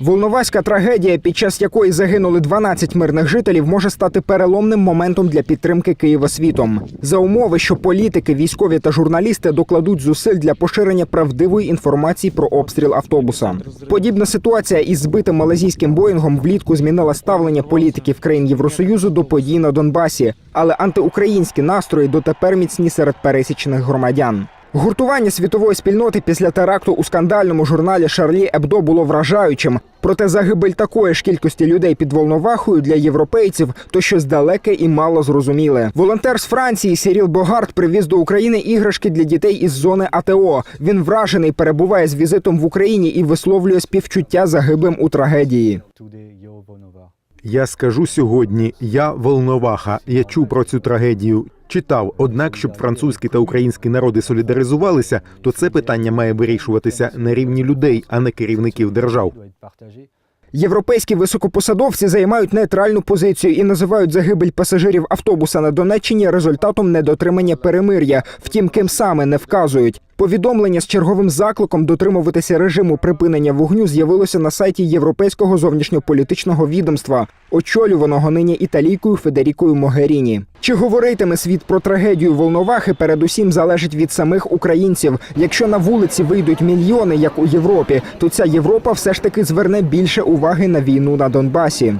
Волноваська трагедія, під час якої загинули 12 мирних жителів, може стати переломним моментом для підтримки Києва світом. За умови, що політики, військові та журналісти докладуть зусиль для поширення правдивої інформації про обстріл автобуса. Подібна ситуація із збитим малазійським боїнгом влітку змінила ставлення політиків країн Євросоюзу до подій на Донбасі, але антиукраїнські настрої дотепер міцні серед пересічних громадян. Гуртування світової спільноти після теракту у скандальному журналі Шарлі Ебдо було вражаючим. Проте загибель такої ж кількості людей під Волновахою для європейців то щось далеке і мало зрозуміле. Волонтер з Франції Сіріл Богарт привіз до України іграшки для дітей із зони АТО. Він вражений, перебуває з візитом в Україні і висловлює співчуття загиблим у трагедії. Я скажу сьогодні, я волноваха. Я чув про цю трагедію. Читав, однак, щоб французькі та українські народи солідаризувалися, то це питання має вирішуватися на рівні людей, а не керівників держав. Європейські високопосадовці займають нейтральну позицію і називають загибель пасажирів автобуса на Донеччині результатом недотримання перемир'я. Втім, ким саме не вказують. Повідомлення з черговим закликом дотримуватися режиму припинення вогню з'явилося на сайті Європейського зовнішньополітичного відомства, очолюваного нині італійкою Федерікою Могеріні. Чи говоритиме світ про трагедію Волновахи, передусім залежить від самих українців. Якщо на вулиці вийдуть мільйони, як у Європі, то ця Європа все ж таки зверне більше уваги на війну на Донбасі.